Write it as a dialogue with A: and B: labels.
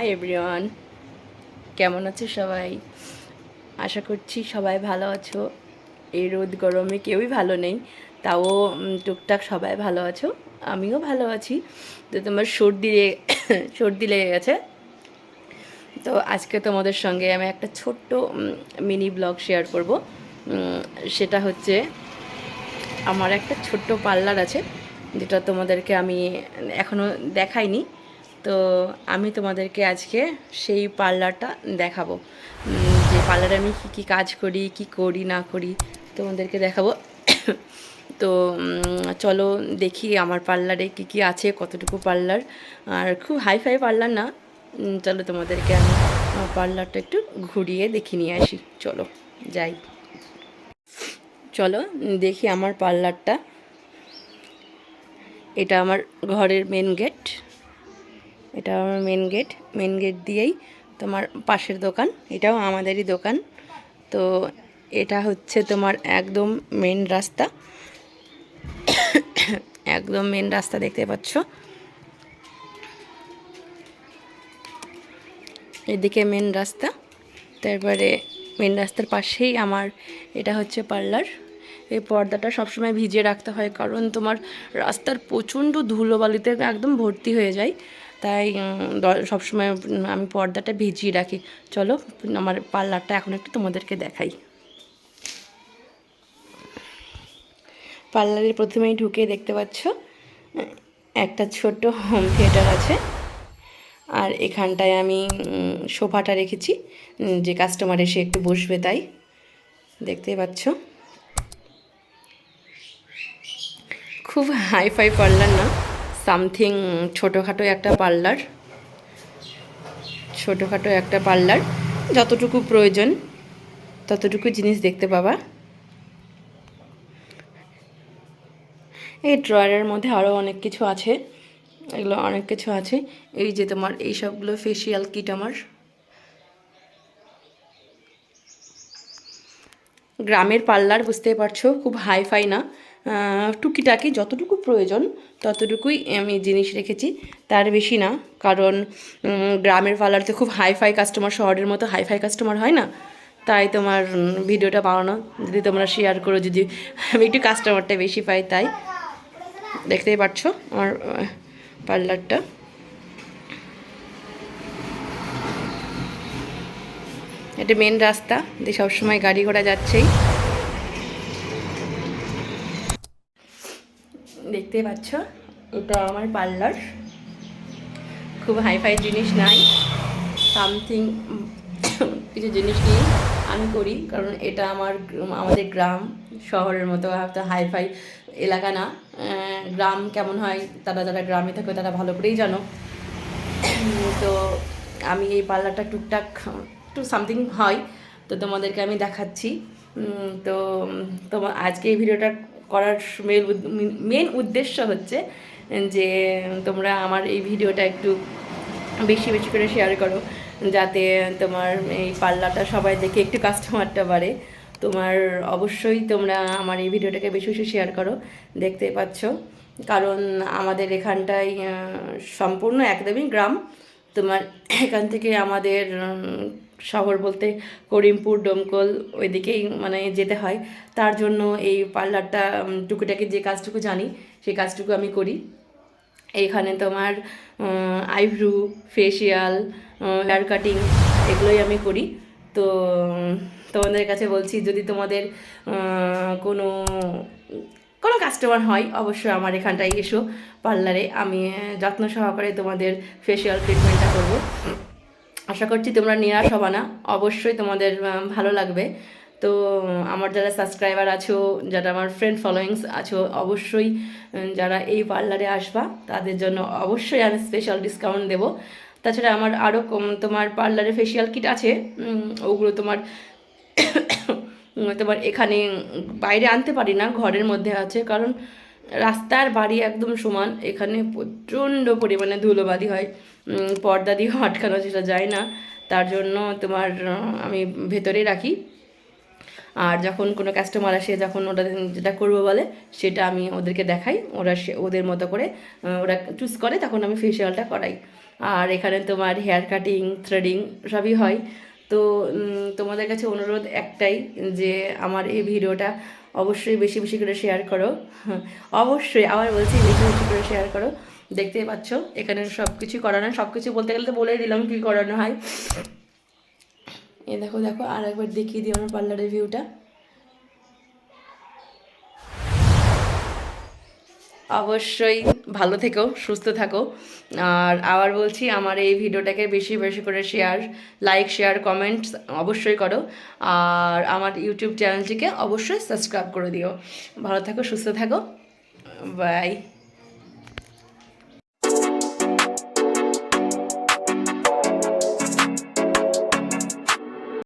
A: Hi everyone কেমন আছো সবাই? আশা করছি সবাই ভালো আছো। এই রোদ গরমে কেউই ভালো নেই, তাও টুকটাক সবাই ভালো আছো। আমিও ভালো আছি। তো তোমার সর্দি সর্দি লেগে গেছে। তো আজকে তোমাদের সঙ্গে আমি একটা ছোট্ট মিনি ব্লগ শেয়ার করব। সেটা হচ্ছে, আমার একটা ছোট্ট পার্লার আছে, যেটা তোমাদেরকে আমি এখনও দেখাইনি। তো আমি তোমাদেরকে আজকে সেই পার্লারটা দেখাবো। যে পার্লারে আমি কী কী কাজ করি, কি করি, না করি, তোমাদেরকে দেখাবো। তো চলো দেখি আমার পার্লারে কি কি আছে, কতটুকু পার্লার। আর খুব হাই ফাই পার্লার না। চলো তোমাদেরকে আমি পার্লারটা একটু ঘুরিয়ে দেখিয়ে নিয়ে আসি। চলো, যাই। চলো, দেখি আমার পার্লারটা। এটা আমার ঘরের মেন গেট এটা আমার মেন গেট মেন গেট দিয়েই তোমার পাশের দোকান, এটাও আমাদেরই দোকান। তো এটা হচ্ছে তোমার একদম মেন রাস্তা। একদম মেন রাস্তা দেখতে পাচ্ছ। এদিকে মেন রাস্তা, তারপরে মেন রাস্তার পাশেই আমার, এটা হচ্ছে পার্লার। এই পর্দাটা সবসময় ভিজিয়ে রাখতে হয়, কারণ তোমার রাস্তার প্রচণ্ড ধুলোবালিতে একদম ভর্তি হয়ে যায়। তাই সবসময় আমি পর্দাটা ভিজিয়ে রাখি। চলো, আমার পার্লারটা এখন একটু তোমাদেরকে দেখাই। পার্লারে প্রথমেই ঢুকে দেখতে পাচ্ছ, একটা ছোট হোম থিয়েটার আছে। আর এখানটায় আমি সোফাটা রেখেছি যে কাস্টমার এসে একটু বসবে তাই। দেখতেই পাচ্ছ? খুব হাই ফাই পার্লার না। সামথিং ছোটোখাটো একটা পার্লার। ছোটোখাটো একটা পার্লার। যতটুকু প্রয়োজন, ততটুকু জিনিস দেখতে পাবা। এই ড্রয়ারের মধ্যে আরও অনেক কিছু আছে। এগুলো অনেক কিছু আছে। এই যে তোমার এই সবগুলো ফেসিয়াল কিট আমার। গ্রামের পার্লার বুঝতেই পারছ, খুব হাই ফাই না। টুকিটাকি যতটুকু প্রয়োজন ততটুকুই আমি জিনিস রেখেছি। তার বেশি না, কারণ গ্রামের পার্লারতে খুব হাই ফাই কাস্টমার শহরের মতো হাই ফাই কাস্টমার হয় না। তাই তোমার ভিডিওটা বানানো যদি তোমরা শেয়ার করো, যদি আমি একটু কাস্টমারটা বেশি পাই, তাই। দেখতেই পাচ্ছ আমার পার্লারটা এটা মেন রাস্তা, দিয়ে সবসময় গাড়ি ঘোড়া যাচ্ছেই। দেখতেই পাচ্ছ, এটা আমার পার্লার। খুব হাইফাই জিনিস নাই। সামথিং কিছু জিনিস নিয়ে আমি করি, কারণ এটা আমার আমাদের গ্রাম, শহরের মতো হয়তো হাইফাই এলাকা না। গ্রাম কেমন হয়, তারা যারা গ্রামে থাকে তারা ভালো করেই জানো। তো আমি এই পার্লারটা টুকটাক, একটু সামথিং হয়, তো তোমাদেরকে আমি দেখাচ্ছি। তো তোমার আজকে এই ভিডিওটা করার মেন মেন উদ্দেশ্য হচ্ছে যে তোমরা আমার এই ভিডিওটা একটু বেশি বেশি করে শেয়ার করো, যাতে তোমার এই পাল্লাটা সবাই দেখে একটু কাস্টমারটা বাড়ে। তোমার অবশ্যই তোমরা আমার এই ভিডিওটাকে বেশি বেশি শেয়ার করো, দেখতে পাচ্ছ। কারণ আমাদের এখানটায় সম্পূর্ণ একদমই গ্রাম। তোমার এখান থেকে আমাদের শহর বলতে করিমপুর, ডোমকল ওইদিকেই মানে যেতে হয়। তার জন্য এই পার্লারটা টুকিটাকি যে কাজটুকু জানি, সেই কাজটুকু আমি করি। এইখানে তোমার আইব্রু ফেসিয়াল হেয়ার কাটিং এগুলোই আমি করি। তো তোমাদের কাছে বলছি, যদি তোমাদের কোনো কোনো কাস্টমার হয়, অবশ্যই আমার এখানটায় এসো পার্লারে। আমি যত্ন সহকারে তোমাদের ফেসিয়াল ট্রিটমেন্টটা করব। আশা করছি তোমরা নিরাশ হবা না। অবশ্যই তোমাদের ভালো লাগবে। তো, আমার যারা সাবস্ক্রাইবার আছো, যারা আমার ফ্রেন্ড ফলোয়িংস আছো, অবশ্যই যারা এই পার্লারে আসবা, তাদের জন্য অবশ্যই আমি স্পেশাল ডিসকাউন্ট দেবো। তাছাড়া আমার আরও তোমার পার্লারে ফেসিয়াল কিট আছে ওগুলো তোমার তোমার এখানে বাইরে আনতে পারি না, ঘরের মধ্যে আছে। কারণ রাস্তার বাড়ি একদম সমান, এখানে প্রচণ্ড পরিমাণে ধুলোবালি হয়। পর্দা দিয়ে আটকানো সেটা যায় না। তার জন্য তোমার আমি ভেতরেই রাখি। আর যখন কোনো কাস্টমার আসে, যখন ওরা যেটা করব বলে, সেটা আমি ওদেরকে দেখাই। ওরা সে, ওদের মতো করে ওরা চুজ করে, তখন আমি ফেসিয়ালটা করাই। আর এখানে তোমার হেয়ার কাটিং থ্রেডিং সবই হয়। তো তোমাদের কাছে অনুরোধ একটাই যে আমার এই ভিডিওটা অবশ্যই বেশি বেশি করে শেয়ার করো। অবশ্যই, আবার বলছি, বেশি বেশি করে শেয়ার করো। দেখতেই পাচ্ছ, এখানে সব কিছু করানো সব কিছু বলতে গেলে তো বলেই দিলাম কী করানো হয়। এ দেখো দেখো আর একবার দেখিয়ে দিই আমার পার্লারের ভিউটা অবশ্যই ভালো থেকো, সুস্থ থাকো। আর আবার বলছি, আমার এই ভিডিওটাকে বেশি বেশি করে শেয়ার লাইক শেয়ার কমেন্টস অবশ্যই করো। আর আমার ইউটিউব চ্যানেলটিকে অবশ্যই সাবস্ক্রাইব করে দিও। ভালো থাকো, সুস্থ থাকো। বাই